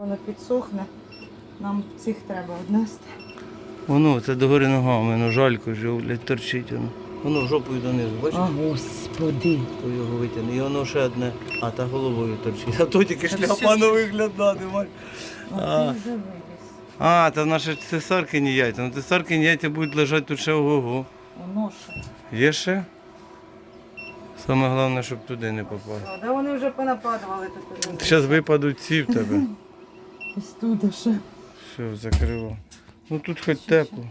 Воно підсохне, нам цих треба однести. Воно, це догори ногами, воно жалько вже, блядь, торчить воно. Воно жопою донизу, бачиш? господи. То його витягне. І воно ще одне, а та головою торчить. А то тільки шляпа не виглядати, бачиш. А. А ти вже вивіз. А, це наші цесаркині яйця. Ну цесаркині яйця будуть лежати тут ще ого-го. Воно ще. Є ще? Саме головне, щоб туди не попало. Да вони вже понападували тут. Зараз випадуть ці в тебе. Ось тут ще. Все, закрило. Ну тут хоч тепло.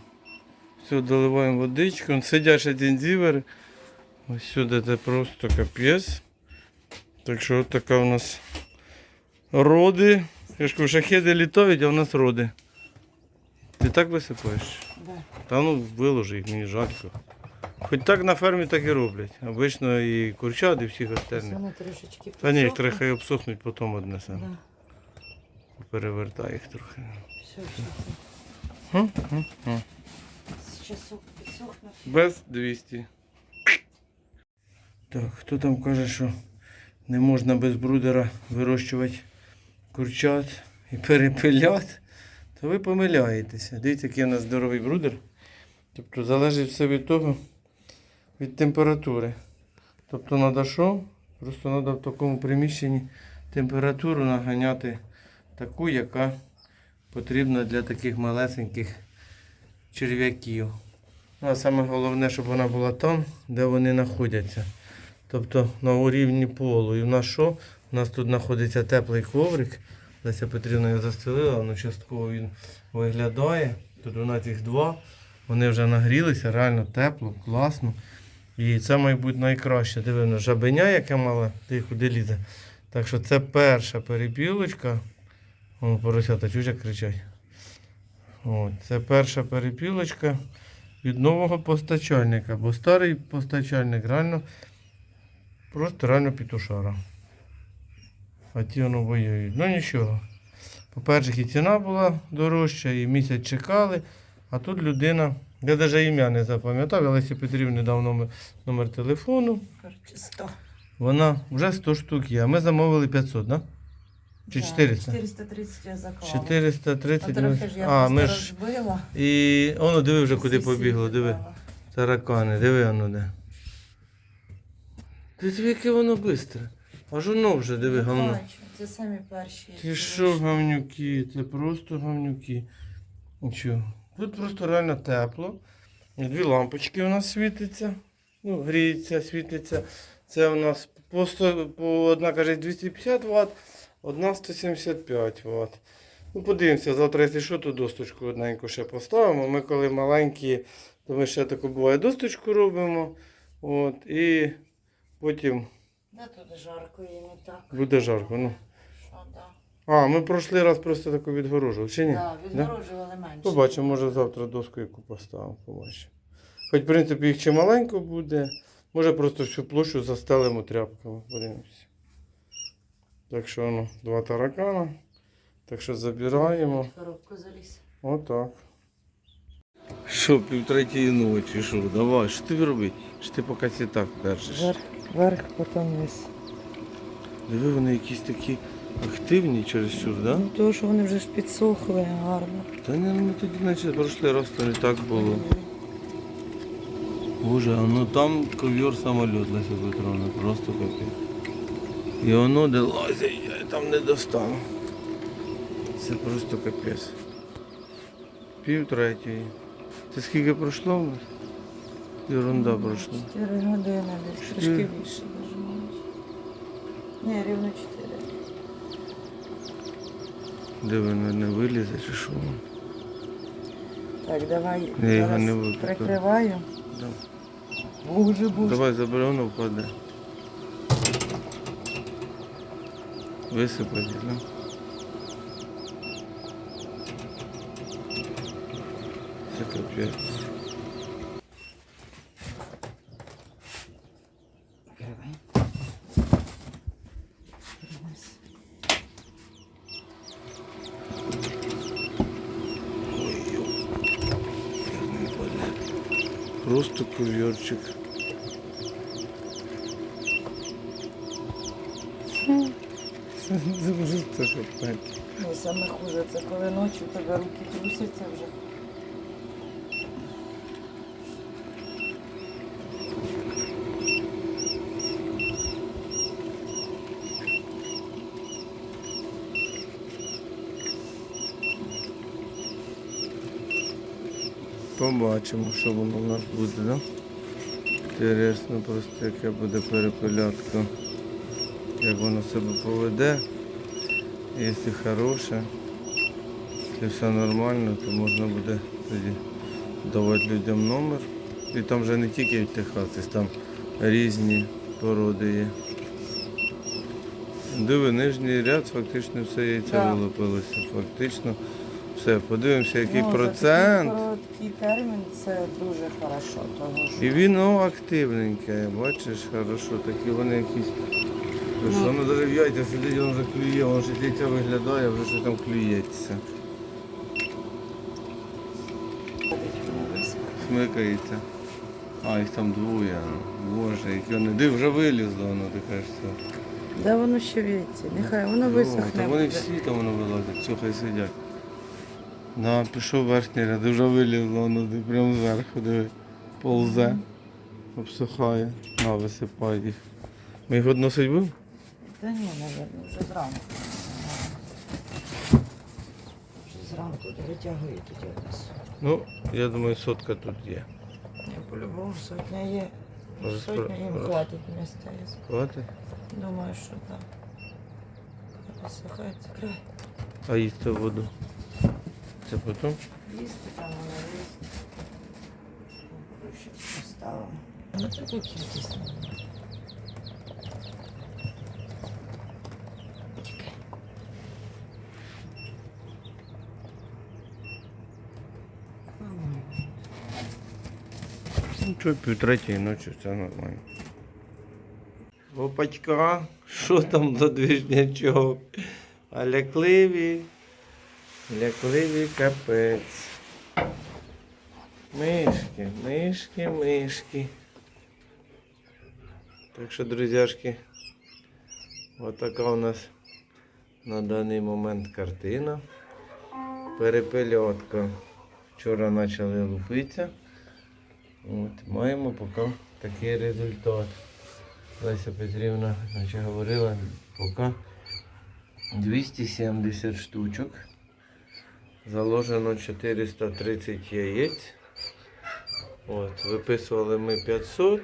Все, доливаємо водичку. Он сидячі дзінзівери. Ось сюди це просто капець. Так що от така у нас роди. Я ж кажу, шахеди літають, а у нас роди. Ти так висипаєш? Да. Та ну виложи їх, мені жалько. Хоч так на фермі так і роблять. Обично і курчат, і всіх остальних. Вони трішечки Та ні, їх трохи обсохнуть, потім однесемо. Да. Перевертай їх трохи. Все, все. Хм, хм, хм. З часок підсохне. Без 200. Так, хто там каже, що не можна без брудера вирощувати курчат і перепиляти, то ви помиляєтеся. Дивіться, який у нас здоровий брудер. Тобто залежить все від того, від температури. Тобто треба що? Просто треба в такому приміщенні температуру наганяти таку, яка потрібна для таких малесеньких черв'яків. Ну, а саме головне, щоб вона була там, де вони знаходяться. Тобто на рівні полу. І в нас що? У нас тут знаходиться теплий коврик. Леся Петрівна його застелила, воно частково він виглядає. Тут у нас їх два. Вони вже нагрілися, реально тепло, класно. І це має бути найкраще. Дивимо, жабеня, яке мала, ти куди лізе. Так що це перша перепілочка. О, поросята чужа кричать. От, це перша перепілочка від нового постачальника. Бо старий постачальник реально просто реально петушара. А ті воно воюють. Ну нічого. По-перше, і ціна була дорожча, і місяць чекали. А тут людина, я навіть ім'я не запам'ятав, я Лесі Петрівні дав номер, номер телефону. 100. Вона вже 100 штук є. А ми замовили 500, так? Да? Чи 400? 430 я заклала. 430. А трохи ж я А, ми ж. розбила. І воно диви вже куди побігло, диви. Таракани, диви воно де. Ти диви, яке воно швидке. Аж воно вже диви говно. Бачу, Це самі перші. Ти що, говнюки, це просто говнюки. Нічого. Тут просто реально тепло. Дві лампочки у нас світяться. Ну, гріється, світиться. Це у нас по, 100, по одна каже 250 Вт, одна 175 Вт. Ну, подивимося, завтра, якщо що, то досточку одненьку ще поставимо. Ми коли маленькі, то ми ще таку буває досточку робимо. От, і потім Да, тут жарко і не так. буде жарко. Ну. Що, да. А, ми пройшли раз просто таку відгорожували, чи ні? Да, відгороджували менше. Побачимо, може завтра доску яку поставимо, побачимо. Хоч, в принципі, їх чималенько буде. Може просто всю площу застелимо тряпками. Подивимося. Так що ну, два таракана. Так що забираємо. Коробку заліз. Отак. Що, півтретьої ночі, що? Давай, що ти робити? Що ти поки це так держиш? Вверх, вверх, потім вниз. Диви, вони якісь такі активні чересчур, так? Да? Ну, тому що вони вже ж підсохли гарно. Та ні, ну, ми тоді наче пройшли раз, то не так було. Боже, а ну там ковер самоліт Леся Петровна, просто капець. І воно де лазить, я там не достану. Це просто капець. Пів третьої. Це скільки пройшло? Ерунда пройшла. 4 години десь, трошки більше. Ні, рівно 4. Де воно не вилізе чи що? Так, давай Я його зараз не прикриваю. Да. Боже, боже. Давай забери, воно впаде. Висипати, да? Це капець. Прикривай. Ой, йо. Як не впаде. Просто ковірчик. Ні, саме хуже, це коли ночі у тебе руки трусяться вже. Побачимо, що воно у нас буде, да? Інтересно просто, яке буде перепелятка. Як воно себе поведе. Якщо хороше, і все нормально, то можна буде тоді давати людям номер. І там вже не тільки Техасис, там різні породи є. Диви, нижній ряд, фактично все яйця Да. вилупилося. Фактично все. Подивимося, який Ну, за такий термін це дуже хорошо, тому що І він ну, активненький, бачиш, хорошо, такі вони якісь. Ну, що, воно навіть в яйця сидить, воно вже клює, воно ще яйця виглядає, вже що там клюється. Смикається. А, їх там двоє. Боже, які вони. Див, вже вилізло воно, ти кажеш. все. Да воно ще віється, нехай воно О, висохне. Та вони буде. всі там воно вилазять, все, хай сидять. Да, пішов верхній ряд, вже вилізло, воно ти прямо зверху, диви, ползе, обсухає, на, висипає їх. Ми їх односить будемо? Та ні, мабуть, вже зранку. Вже зранку витягує тоді нас. Ну, я думаю, сотка тут є. Ні, по-любому сотня є. Може, Сотня їм хватить місця. я Хватить? Думаю, що так. Висихає, закривай. А їсти воду. Це потім? Їсти там воно їсти. Ще поставимо. Ну таку кількість. Ну, що, півтретьої ночі, все нормально. Опачка, що там за двіжнячок? А лякливі, лякливі капець. Мишки, мишки, мишки. Так що, друзяшки, отака у нас на даний момент картина. Перепельотка. Вчора почали лупитися. От, маємо поки такий результат. Леся Петрівна наче говорила, поки 270 штучок. Заложено 430 яєць. От, виписували ми 500.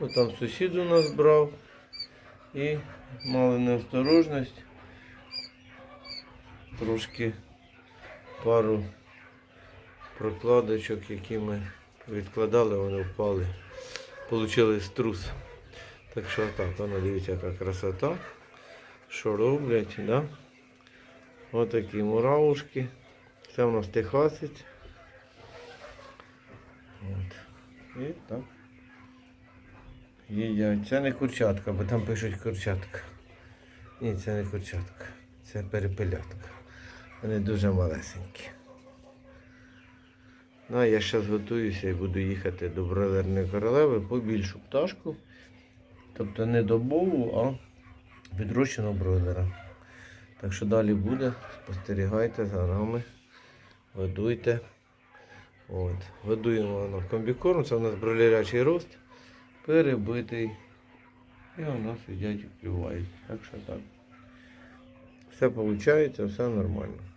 Ну, там сусід у нас брав. І мали неосторожність. Трошки пару прокладочок, які ми відкладали, вони впали. Получили струс. Так що так, воно дивіться, яка красота. Що роблять, да? Отакі муравушки. Це у нас техасець. От. І так. Їдять. Це не курчатка, бо там пишуть курчатка. Ні, це не курчатка. Це перепелятка. Вони дуже малесенькі. Ну, а я зараз готуюся і буду їхати до бройлерної королеви по більшу пташку. Тобто не добову, а відрощеного бройлера. Так що далі буде. Спостерігайте за нами. Годуйте. От. Годуємо на комбікорм, це у нас бройлерячий рост. Перебитий. І у нас сидять і клювають. Так що так. Все виходить, все нормально.